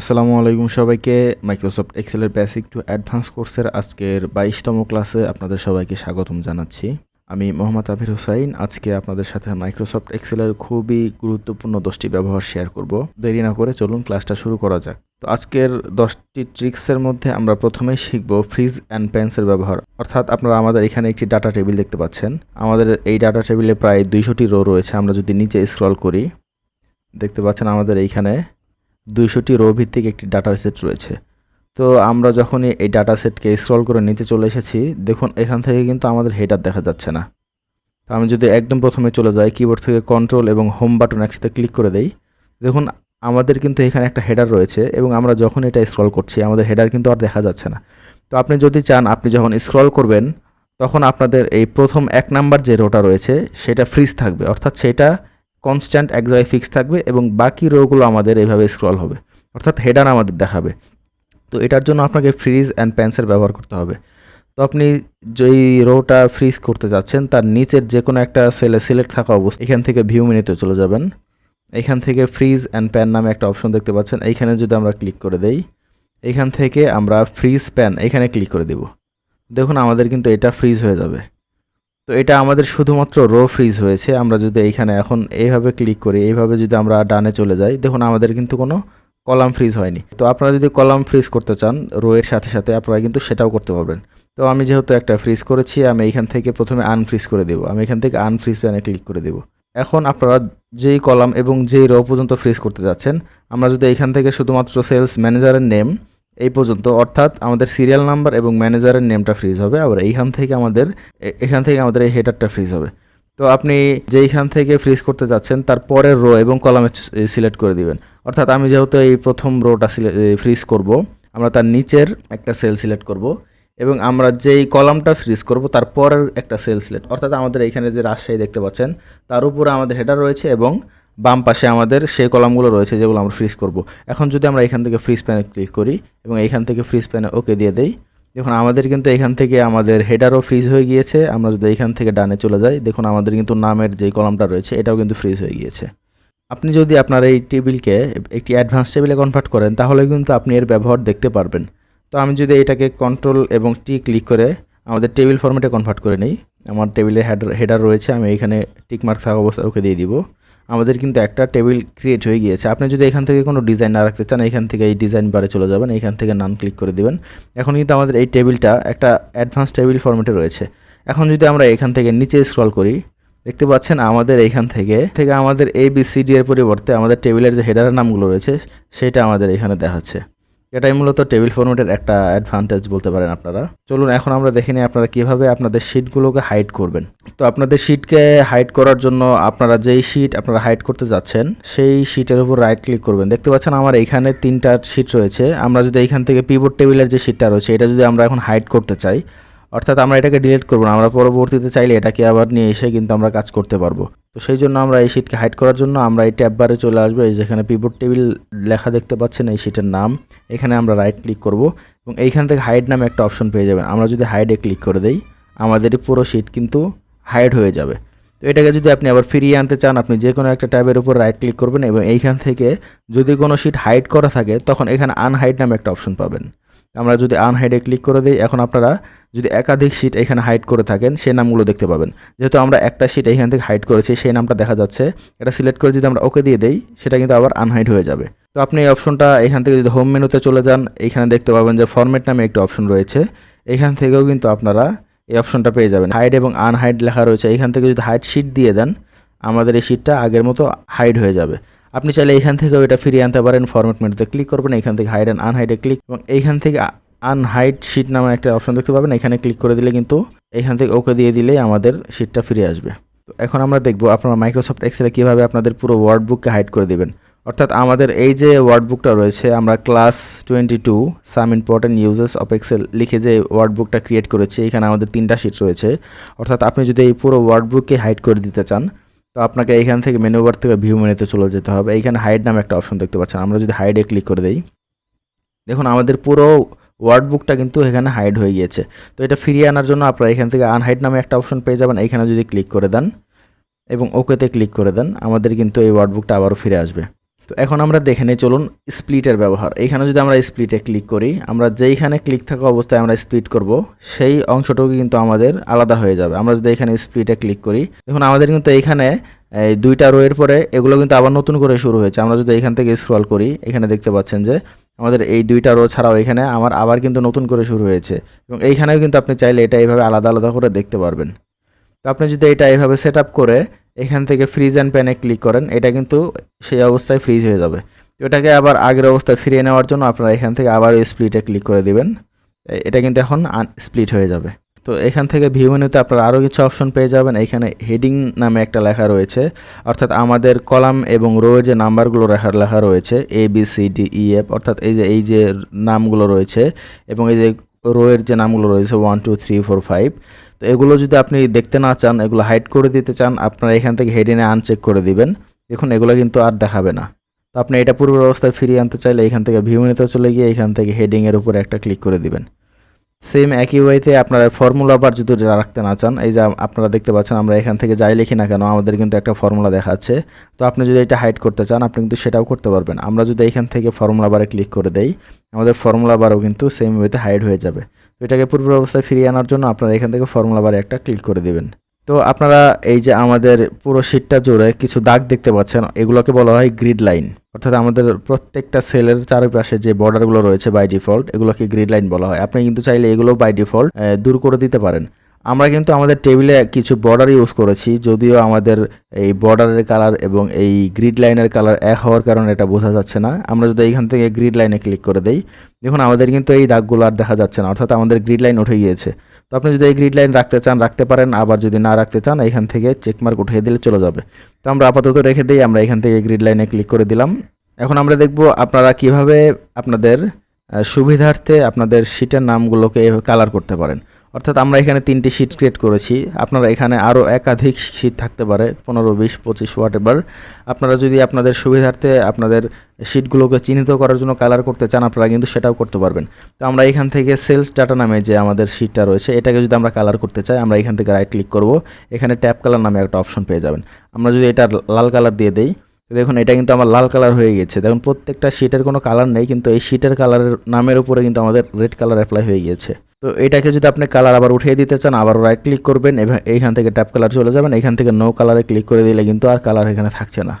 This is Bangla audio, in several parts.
আসসালামু আলাইকুম সবাইকে। মাইক্রোসফট এক্সেলের বেসিক টু অ্যাডভান্স কোর্সের আজকের বাইশতম ক্লাসে আপনাদের সবাইকে স্বাগতম জানাচ্ছি। আমি মোহাম্মদ আবির হোসাইন। আজকে আপনাদের সাথে মাইক্রোসফট এক্সেলের খুবই গুরুত্বপূর্ণ দশটি ব্যবহার শেয়ার করব। দেরি না করে চলুন ক্লাসটা শুরু করা যাক। তো আজকের দশটি ট্রিক্সের মধ্যে আমরা প্রথমেই শিখব ফ্রিজ অ্যান্ড প্যান্সের ব্যবহার। অর্থাৎ আপনারা আমাদের এখানে একটি ডাটা টেবিল দেখতে পাচ্ছেন। আমাদের এই ডাটা টেবিলে প্রায় দুইশোটি রো রয়েছে। আমরা যদি নিচে স্ক্রল করি, দেখতে পাচ্ছেন আমাদের এইখানে দুইশোটি রো ভিত্তিক একটি ডাটা সেট রয়েছে। তো আমরা যখনই এই ডাটা সেটকে স্ক্রল করে নিচে চলে এসেছি, দেখুন এখান থেকে কিন্তু আমাদের হেডার দেখা যাচ্ছে না। তো আমি যদি একদম প্রথমে চলে যাই কিবোর্ড থেকে কন্ট্রোল এবং হোম বাটন একসাথে ক্লিক করে দেই, দেখুন আমাদের কিন্তু এখানে একটা হেডার রয়েছে এবং আমরা যখন এটা স্ক্রল করছি, আমাদের হেডার কিন্তু আর দেখা যাচ্ছে না। তো আপনি যদি চান, আপনি যখন স্ক্রল করবেন, তখন আপনাদের এই প্রথম এক নাম্বার যে রোটা রয়েছে, সেটা ফ্রিজ থাকবে। অর্থাৎ সেটা কনস্ট্যান্ট এক জায়গায় ফিক্স থাকবে এবং বাকি রোগুলো আমাদের এইভাবে স্ক্রল হবে। অর্থাৎ হেডার আমাদের দেখাবে। তো এটার জন্য আপনাকে ফ্রিজ অ্যান্ড প্যান্সের ব্যবহার করতে হবে। তো আপনি যেই রোটা ফ্রিজ করতে যাচ্ছেন, তার নিচের যে কোনো একটা সেলে সিলেক্ট থাকা অবস্থা এখান থেকে ভিউ মেনুতে চলে যাবেন। এখান থেকে ফ্রিজ অ্যান্ড প্যান নামে একটা অপশন দেখতে পাচ্ছেন। এইখানে যদি আমরা ক্লিক করে দেই, এখান থেকে আমরা ফ্রিজ প্যান এখানে ক্লিক করে দেব। দেখুন, আমাদের কিন্তু এটা ফ্রিজ হয়ে যাবে। তো এটা আমাদের শুধুমাত্র রো ফ্রিজ হয়েছে। আমরা যদি এইখানে এখন এইভাবে ক্লিক করি, এইভাবে যদি আমরা ডানে চলে যাই, দেখুন আমাদের কিন্তু কোনো কলাম ফ্রিজ হয়নি। তো আপনারা যদি কলাম ফ্রিজ করতে চান রো এর সাথে সাথে আপনারা কিন্তু সেটাও করতে পারবেন। তো আমি যেহেতু একটা ফ্রিজ করেছি, আমি এখান থেকে প্রথমে আনফ্রিজ করে দেবো। আমি এখান থেকে আনফ্রিজ প্যানে ক্লিক করে দেবো। এখন আপনারা যেই কলাম এবং যেই রো পর্যন্ত ফ্রিজ করতে যাচ্ছেন, আমরা যদি এখান থেকে শুধুমাত্র সেলস ম্যানেজারের নেম এই পর্যন্ত। অর্থাৎ আমাদের সিরিয়াল নাম্বার এবং ম্যানেজারের নেমটা ফ্রিজ হবে। আবার এইখান থেকে আমাদের এখান থেকে আমাদের এই হেডারটা ফ্রিজ হবে। তো আপনি যেইখান থেকে ফ্রিজ করতে যাচ্ছেন, তার পরের রো এবং কলামে সিলেক্ট করে দিবেন। অর্থাৎ আমি যেহেতু এই প্রথম রোটা ফ্রিজ করব, আমরা তার নিচের একটা সেল সিলেক্ট করব এবং আমরা যেই কলামটা ফ্রিজ করব, তার পরের একটা সেল সিলেক্ট অর্থাৎ আমাদের এখানে যে রাজশাহী দেখতে পাচ্ছেন, তার উপরে আমাদের হেডার রয়েছে এবং বাম পাশে আমাদের সেই কলামগুলো রয়েছে যেগুলো আমরা ফ্রিজ করব। এখন যদি আমরা এখান থেকে ফ্রিজ প্যানে ক্লিক করি এবং এইখান থেকে ফ্রিজ প্যানে ওকে দিয়ে দেই, দেখুন আমাদের কিন্তু এখান থেকে আমাদের হেডারও ফ্রিজ হয়ে গিয়েছে। আমরা যদি এখান থেকে ডানে চলে যাই, দেখুন আমাদের কিন্তু নামের যে কলামটা রয়েছে, এটাও কিন্তু ফ্রিজ হয়ে গিয়েছে। আপনি যদি আপনার এই টেবিলকে একটি অ্যাডভান্স টেবিলে কনভার্ট করেন, তাহলে কিন্তু আপনি এর ব্যবহার দেখতে পারবেন। তো আমি যদি এটাকে কন্ট্রোল এবং টি ক্লিক করে আমাদের টেবিল ফরম্যাটে কনভার্ট করে নিই, আমার টেবিলে হেডার হেডার রয়েছে, আমি এখানে টিক মার্ক থাকা অবস্থায় ওকে দিয়ে দিব। আমাদের কিন্তু একটা টেবিল ক্রিয়েট হয়ে গিয়েছে। আপনি যদি এখান থেকে কোনো ডিজাইন না রাখতে চান, এখান থেকে এই ডিজাইন বারে চলে যাবেন, এখান থেকে নান ক্লিক করে দেবেন। এখন কিন্তু আমাদের এই টেবিলটা একটা অ্যাডভান্স টেবিল ফর্মেটে রয়েছে। এখন যদি আমরা এখান থেকে নিচে স্ক্রল করি, দেখতে পাচ্ছেন আমাদের এইখান থেকে থেকে আমাদের এ বি সি ডি এর পরিবর্তে আমাদের টেবিলের যে হেডারের নামগুলো রয়েছে, সেটা আমাদের এখানে দেখাচ্ছে। এটাই মূলত টেবিল ফরম্যাটের একটা অ্যাডভান্টেজ বলতে পারেন আপনারা। চলুন এখন আমরা দেখে নিই আপনারা কীভাবে আপনাদের শিটগুলোকে হাইড করবেন। তো আপনাদের শিটকে হাইড করার জন্য আপনারা যেই শিট আপনারা হাইড করতে যাচ্ছেন, সেই শিটের উপর রাইট ক্লিক করবেন। দেখতে পাচ্ছেন আমার এইখানে তিনটা শিট রয়েছে। আমরা যদি এখান থেকে পিবোর্ড টেবিলের যে শিটটা রয়েছে, এটা যদি আমরা এখন হাইড করতে চাই অর্থাৎ আমরা এটাকে ডিলিট করব না, আমরা পরবর্তীতে চাইলে এটাকে আবার নিয়ে এসে কিন্তু আমরা কাজ করতে পারব। তো সেই জন্য আমরা এই শিটকে হাইড করার জন্য আমরা এই ট্যাব বারে চলে আসব, এই যেখানে পিবোর্ড টেবিল লেখা দেখতে পাচ্ছেন, এই শিটের নাম। এখানে আমরা রাইট ক্লিক করব এবং এইখান থেকে হাইড নামে একটা অপশন পেয়ে যাবেন। আমরা যদি হাইডে ক্লিক করে দেই আমাদের পুরো শিট কিন্তু হাইড হয়ে যাবে। তো এটাকে যদি আপনি আবার ফিরিয়ে আনতে চান, আপনি যে কোনো একটা ট্যাবের উপর রাইট ক্লিক করবেন এবং এইখান থেকে যদি কোনো শিট হাইড করা থাকে, তখন এখানে আনহাইড নামে একটা অপশন পাবেন। আমরা যদি আনহাইডে ক্লিক করে দিই, এখন আপনারা যদি একাধিক শিট এখানে হাইড করে থাকেন, সেই নামগুলো দেখতে পাবেন। যেহেতু আমরা একটা শিট এখান থেকে হাইড করেছি, সেই নামটা দেখা যাচ্ছে। এটা সিলেক্ট করে যদি আমরা ওকে দিয়ে দেই, সেটা কিন্তু আবার আনহাইড হয়ে যাবে। তো আপনি এই অপশনটা এখান থেকে যদি হোম মেনুতে চলে যান, এখানে দেখতে পাবেন যে ফরম্যাট নামে একটি অপশন রয়েছে। এখান থেকেও কিন্তু আপনারা এই অপশনটা পেয়ে যাবেন। হাইড এবং আনহাইড লেখা রয়েছে। এখান থেকে যদি হাইড শিট দিয়ে দেন, আমাদের এই শিটটা আগের মতো হাইড হয়ে যাবে। আপনি চাইলে এখান থেকেও এটা ফিরিয়ে আনতে পারেন ফরম্যাট মেনুতে ক্লিক করবেন, এখান থেকে হাইড অ্যান্ড আনহাইডে ক্লিক এবং এইখান থেকে আনহাইড শিট নামে একটা অপশন দেখতে পাবেন, এখানে ক্লিক করে দিলে কিন্তু এখান থেকে ওকে দিয়ে দিলে আমাদের শিটটা ফিরে আসবে। তো এখন আমরা দেখব আপনারা মাইক্রোসফট এক্সেলে কীভাবে আপনাদের পুরো ওয়ার্ড বুককে হাইড করে দিবেন। অর্থাৎ আমাদের এই যে ওয়ার্ড বুকটা রয়েছে, আমরা class twenty two some important uses of Excel লিখে যে ওয়ার্ড বুকটা ক্রিয়েট করেছি, এখানে আমাদের তিনটা শিট রয়েছে। অর্থাৎ আপনি যদি এই পুরো ওয়ার্ড বুককে হাইড করে দিতে চান তো আপনাকে এইখান থেকে মেনু বার থেকে ভিউ মেনুতে চলে যেতে হবে। এইখানে হাইড নামে একটা অপশন দেখতে পাচ্ছেন। আমরা যদি হাইডে ক্লিক করে দেই, দেখুন আমাদের পুরো ওয়ার্ড বুকটা কিন্তু এখানে হাইড হয়ে গিয়েছে। তো এটা ফিরিয়ে আনার জন্য আপনারা এখান থেকে আনহাইড নামে একটা অপশন পেয়ে যাবেন। এইখানে যদি ক্লিক করে দেন এবং ওকেতে ক্লিক করে দেন, আমাদের কিন্তু এই ওয়ার্ড বুকটা আবারও ফিরে আসবে। তো এখন আমরা দেখে নিই, চলুন স্প্লিটের ব্যবহার। এইখানে যদি আমরা স্প্লিটে ক্লিক করি, আমরা যেইখানে ক্লিক থাকা অবস্থায় আমরা স্প্লিট করব, সেই অংশটুকু কিন্তু আমাদের আলাদা হয়ে যাবে। আমরা যদি এখানে স্প্লিটে ক্লিক করি, দেখুন আমাদের কিন্তু এইখানে এই দুইটা রোয়ের পরে এগুলো কিন্তু আবার নতুন করে শুরু হয়েছে। আমরা যদি এখান থেকে স্ক্রল করি, এখানে দেখতে পাচ্ছেন যে আমাদের এই দুইটা রো ছাড়াও এখানে আমার আবার কিন্তু নতুন করে শুরু হয়েছে। এবং এইখানেও কিন্তু আপনি চাইলে এটা এইভাবে আলাদা আলাদা করে দেখতে পারবেন। আপনি যদি এটা এইভাবে সেট করে এখান থেকে ফ্রিজ অ্যান্ড প্যানে ক্লিক করেন, এটা কিন্তু সেই অবস্থায় ফ্রিজ হয়ে যাবে। তো এটাকে আবার আগের অবস্থায় ফিরিয়ে নেওয়ার জন্য আপনারা এখান থেকে আবার স্প্লিটে ক্লিক করে দিবেন। এটা কিন্তু এখন স্প্লিট হয়ে যাবে। তো এখান থেকে ভিউ মেনুতে আপনারা আরও কিছু অপশন পেয়ে যাবেন। এখানে হেডিং নামে একটা লেখা রয়েছে। অর্থাৎ আমাদের কলাম এবং রোয়ের যে নাম্বারগুলো লেখা লেখা রয়েছে A B C D E F অর্থাৎ এই যে এই যে নামগুলো রয়েছে এবং এই যে রোয়ের যে নামগুলো রয়েছে one two three four five তো এগুলো যদি আপনি দেখতে না চান, এগুলো হাইড করে দিতে চান, আপনারা এখান থেকে হেডিনে আনচেক করে দিবেন। দেখুন, এগুলো কিন্তু আর দেখাবে না। তো আপনি এটা পূর্বের অবস্থায় ফিরিয়ে আনতে চাইলে এখান থেকে ভিউ চলে গিয়ে এখান থেকে হেডিংয়ের উপরে একটা ক্লিক করে দিবেন। সেম একই ওয়েতে আপনারা ফর্মুলা বার যদি রাখতে না চান, এই যে আপনারা দেখতে পাচ্ছেন, আমরা এখান থেকে যাই লিখি না কেন, আমাদের কিন্তু একটা ফর্মুলা দেখাচ্ছে। তো আপনি যদি এটা হাইড করতে চান, আপনি কিন্তু সেটাও করতে পারবেন। আমরা যদি এখান থেকে ফর্মুলা বারে ক্লিক করে দেই, আমাদের ফর্মুলা বারও কিন্তু সেম ওয়েতে হাইড হয়ে যাবে। তো এটাকে পূর্বের অবস্থায় ফিরিয়ে আনার জন্য আপনারা এখান থেকে ফর্মুলা বারে একটা ক্লিক করে দেবেন। তো আপনারা এই যে আমাদের পুরো শীটটা জুড়ে কিছু দাগ দেখতে পাচ্ছেন, এগুলোকে বলা হয় গ্রিড লাইন অর্থাৎ আমাদের প্রত্যেকটা সেলের চারপাশে যে বর্ডারগুলো রয়েছে বাই ডিফল্ট এগুলোকে গ্রিড লাইন বলা হয়। আপনি কিন্তু চাইলে এগুলো বাই ডিফল্ট দূর করে দিতে পারেন। আমরা কিন্তু আমাদের টেবিলে কিছু বর্ডার ইউজ করেছি, যদিও আমাদের এই বর্ডারের কালার এবং এই গ্রিড লাইনের কালার এক হওয়ার কারণে এটা বোঝা যাচ্ছে না। আমরা যদি এইখান থেকে গ্রিড লাইনে ক্লিক করে দেই, দেখুন আমাদের কিন্তু এই দাগগুলো আর দেখা যাচ্ছে না, অর্থাৎ আমাদের গ্রিড লাইন উঠে গিয়েছে। তো আপনি যদি এই গ্রিড লাইন রাখতে চান, রাখতে পারেন, আবার যদি না রাখতে চান, এখান থেকে চেকমার্ক উঠিয়ে দিলে চলে যাবে। তো আমরা আপাতত রেখে দিই, আমরা এখান থেকে গ্রিড লাইনে ক্লিক করে দিলাম। এখন আমরা দেখব আপনারা কীভাবে আপনাদের সুবিধার্থে আপনাদের শীটের নামগুলোকে কালার করতে পারেন। অর্থাৎ আমরা এখানে তিনটি শীট ক্রিয়েট করেছি। আপনারা এখানে আরও একাধিক শীট থাকতে পারে, পনেরো, বিশ, পঁচিশ হোয়াট এভার আপনারা যদি আপনাদের সুবিধার্থে আপনাদের শীটগুলোকে চিহ্নিত করার জন্য কালার করতে চান, আপনারা কিন্তু সেটাও করতে পারবেন। তো আমরা এখান থেকে সেলস ডাটা নামে যে আমাদের শীটটা রয়েছে, এটাকে যদি আমরা কালার করতে চাই, আমরা এখান থেকে রাইট ক্লিক করব। এখানে ট্যাপ কালার নামে একটা অপশন পেয়ে যাবেন। আমরা যদি এটা লাল কালার দিয়ে দেই দেখুন এটা কিন্তু আমার লাল কালার হয়ে গেছে দেখুন, প্রত্যেকটা শীটের কোনো কালার নেই, কিন্তু এই শীটের কালারের নামের উপরে কিন্তু আমাদের রেড কালার অ্যাপ্লাই হয়ে গিয়েছে। তো এটাকে যদি আপনি কালার আবার উঠিয়ে দিতে চান আবার রাইট ক্লিক করবেন এইখান থেকে ট্যাপ কালার চলে যাবেন। এখান থেকে নো কালারে ক্লিক করে দিলে কিন্তু আর কালার এখানে থাকছে না।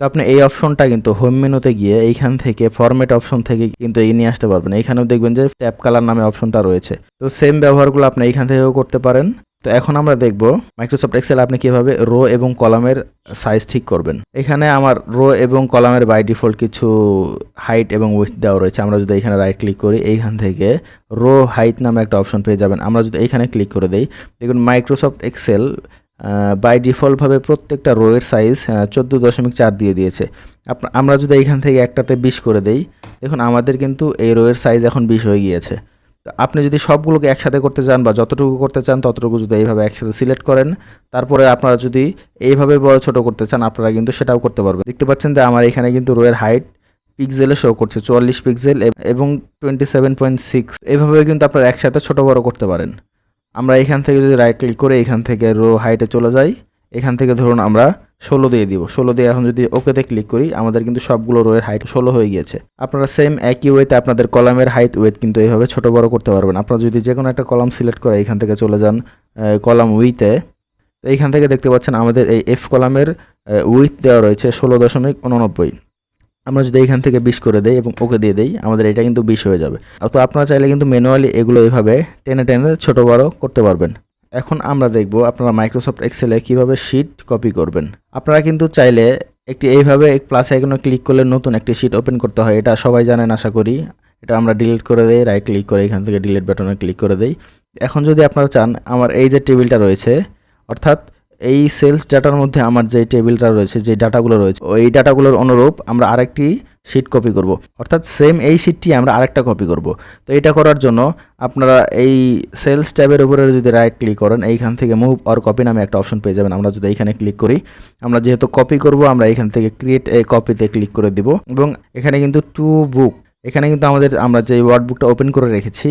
তো আপনি এই অপশনটা কিন্তু হোম মেনুতে গিয়ে এইখান থেকে ফরম্যাট অপশন থেকে কিন্তু এই নিয়ে আসতে পারবেন। এখানেও দেখবেন যে ট্যাপ কালার নামে অপশনটা রয়েছে। তো সেম ব্যবহারগুলো আপনি এইখান থেকেও করতে পারেন। তো এখন আমরা দেখব মাইক্রোসফট এক্সেল আপনি কীভাবে রো এবং কলামের সাইজ ঠিক করবেন। এখানে আমার রো এবং কলামের বাই ডিফল্ট কিছু হাইট এবং উইথ দেওয়া রয়েছে। আমরা যদি এখানে রাইট ক্লিক করি, এইখান থেকে রো হাইট নামে একটা অপশন পেয়ে যাবেন। আমরা যদি এখানে ক্লিক করে দেই, দেখুন মাইক্রোসফট এক্সেল বাই ডিফল্টভাবে প্রত্যেকটা রোয়ের সাইজ চোদ্দ দশমিক চার দিয়ে দিয়েছে। আমরা যদি এইখান থেকে একটাতে বিশ করে দেই, দেখুন আমাদের কিন্তু এই রোয়ের সাইজ এখন বিশ হয়ে গিয়েছে। আপনি যদি সবগুলোকে একসাথে করতে চান বা যতটুকু করতে চান ততটুকু যদি এইভাবে একসাথে সিলেক্ট করেন, তারপরে আপনারা যদি এইভাবে বড় ছোট করতে চান, আপনারা কিন্তু সেটাও করতে পারবেন। দেখতে পাচ্ছেন যে আমার এখানে কিন্তু রোয়ের হাইট পিক্সেলে শো করছে, চুয়াল্লিশ পিক্সেল এবং টোয়েন্টি সেভেন পয়েন্ট সিক্স এভাবে কিন্তু আপনারা একসাথে ছোট বড় করতে পারেন। আমরা এখান থেকে যদি রাইট ক্লিক করে এখান থেকে রো হাইটে চলে যাই এখান থেকে ধরুন আমরা ষোলো দিয়ে দিব। ষোলো দিয়ে এখন যদি ওকেতে ক্লিক করি, আমাদের কিন্তু সবগুলো রোয়ের হাইট ষোলো হয়ে গিয়েছে। আপনারা সেম একই ওয়েতে আপনাদের কলামের হাইট ওয়েট কিন্তু এইভাবে ছোট বড় করতে পারবেন। আপনারা যদি যে কোনো একটা কলাম সিলেক্ট করে এখান থেকে চলে যান কলাম উইতে তো এইখান থেকে দেখতে পাচ্ছেন আমাদের এই এফ কলামের উইথ দেওয়া রয়েছে ষোলো দশমিক উননব্বই। আমরা যদি এখান থেকে বিশ করে দেই এবং ওকে দিয়ে দেই, আমাদের এটা কিন্তু বিশ হয়ে যাবে। তো আপনারা চাইলে কিন্তু ম্যানুয়ালি এগুলো এইভাবে টেনে টেনে ছোট বড় করতে পারবেন। এখন আমরা দেখব আপনারা মাইক্রোসফট এক্সেলে কীভাবে শিট কপি করবেন। আপনারা কিন্তু চাইলে একটি এইভাবে প্লাস আইকনে ক্লিক করলে নতুন একটি শিট ওপেন করতে হয়, এটা সবাই জানেন, আশা করি। এটা আমরা ডিলিট করে দেই রাইট ক্লিক করে এখান থেকে ডিলিট বাটনে ক্লিক করে দেই। এখন যদি আপনারা চান, আমার এই যে টেবিলটা রয়েছে, অর্থাৎ এই সেলস ডাটার মধ্যে আমার যে টেবিলটা রয়েছে, যে ডাটাগুলো রয়েছে, ওই ডাটাগুলোর অনুরূপ আমরা আরেকটি শিট কপি করব। অর্থাৎ সেম এই শিটটি আমরা আরেকটা কপি করব। তো এটা করার জন্য আপনারা এই সেলস ট্যাবের উপরে যদি রাইট ক্লিক করেন, এইখান থেকে মুভ অর কপি নামে একটা অপশন পেয়ে যাবেন। আমরা যদি এইখানে ক্লিক করি, আমরা যেহেতু কপি করব, আমরা এখান থেকে ক্রিয়েট এ কপিতে ক্লিক করে দিব। এবং এখানে কিন্তু টু বুক এখানে কিন্তু আমাদের, আমরা যে ওয়ার্ড বুকটা ওপেন করে রেখেছি,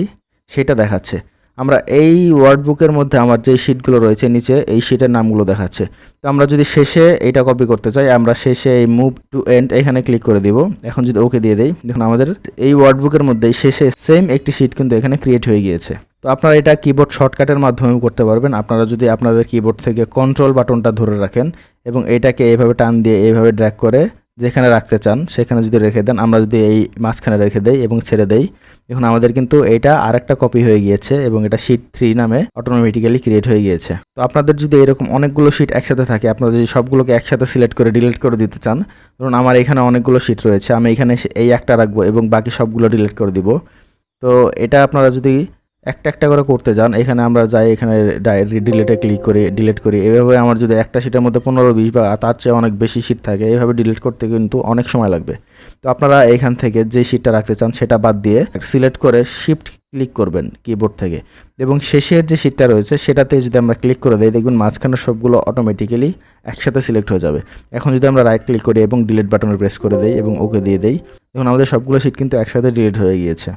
সেটা দেখাচ্ছে। আমরা এই ওয়ার্ডবুকের মধ্যে আমার যে শিটগুলো রয়েছে নিচে, এই শিটের নামগুলো দেখাচ্ছে। তো আমরা যদি শেষে এটা কপি করতে চাই, আমরা শেষে এই মুভ টু এন্ড এখানে ক্লিক করে দিব। এখন যদি ওকে দিয়ে দেই, দেখুন আমাদের এই ওয়ার্ডবুকের মধ্যে শেষে সেম একটি শিট কিন্তু এখানে ক্রিয়েট হয়ে গিয়েছে। তো আপনারা এটা কিবোর্ড শর্টকাটের মাধ্যমেও করতে পারবেন। আপনারা যদি আপনাদের কিবোর্ড থেকে কন্ট্রোল বাটনটা ধরে রাখেন এবং এটাকে এইভাবে টান দিয়ে এইভাবে ড্র্যাগ করে যেখানে রাখতে চান, সেখানে যদি রেখে দেন, আমরা যদি এই মাঝখানে রেখে দেই এবং ছেড়ে দেই, এখন আমাদের কিন্তু এটা আরেকটা কপি হয়ে গিয়েছে এবং এটা শিট থ্রি নামে অটোমেটিক্যালি ক্রিয়েট হয়ে গিয়েছে। তো আপনাদের যদি এরকম অনেকগুলো শিট একসাথে থাকে, আপনারা যদি সবগুলোকে একসাথে সিলেক্ট করে ডিলিট করে দিতে চান, ধরুন আমার এখানে অনেকগুলো শিট রয়েছে, আমি এখানে এই একটা রাখব এবং বাকি সবগুলো ডিলিট করে দিব। তো এটা আপনারা যদি একটা একটা করে করতে যান। এখানে আমরা যাই, এখানে ডিলেটে ক্লিক করি ডিলিট করি। এভাবে আমার যদি একটা শিটের মধ্যে পনেরো, বিশ বা তার চেয়ে অনেক বেশি শিট থাকে এইভাবে ডিলিট করতে কিন্তু অনেক সময় লাগবে। তো আপনারা এখান থেকে যে শিটটা রাখতে চান, সেটা বাদ দিয়ে সিলেক্ট করে শিফট ক্লিক করবেন কিবোর্ড থেকে। এবং শেষের যে শিটটা রয়েছে, সেটাতে যদি আমরা ক্লিক করে দিই, দেখবেন মাঝখানে সবগুলো অটোমেটিক্যালি একসাথে সিলেক্ট হয়ে যাবে। এখন যদি আমরা রাইট ক্লিক করি এবং ডিলিট বাটনে প্রেস করে দিই এবং ওকে দিয়ে দিই, দেখুন আমাদের সবগুলো শিট কিন্তু একসাথে ডিলিট হয়ে গিয়েছে।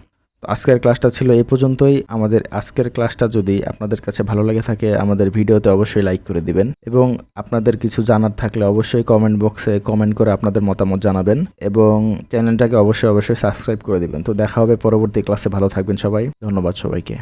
তো আজকের ক্লাসটা ছিল এই পর্যন্তই। আমাদের আজকের ক্লাসটা যদি আপনাদের কাছে ভালো লাগে থাকে, আমাদের ভিডিওতে অবশ্যই লাইক করে দিবেন এবং আপনাদের কিছু জানার থাকলে অবশ্যই কমেন্ট বক্সে কমেন্ট করে আপনাদের মতামত জানাবেন এবং চ্যানেলটাকে অবশ্যই অবশ্যই সাবস্ক্রাইব করে দিবেন। তো দেখা হবে পরবর্তী ক্লাসে। ভালো থাকবেন সবাই। ধন্যবাদ সবাইকে।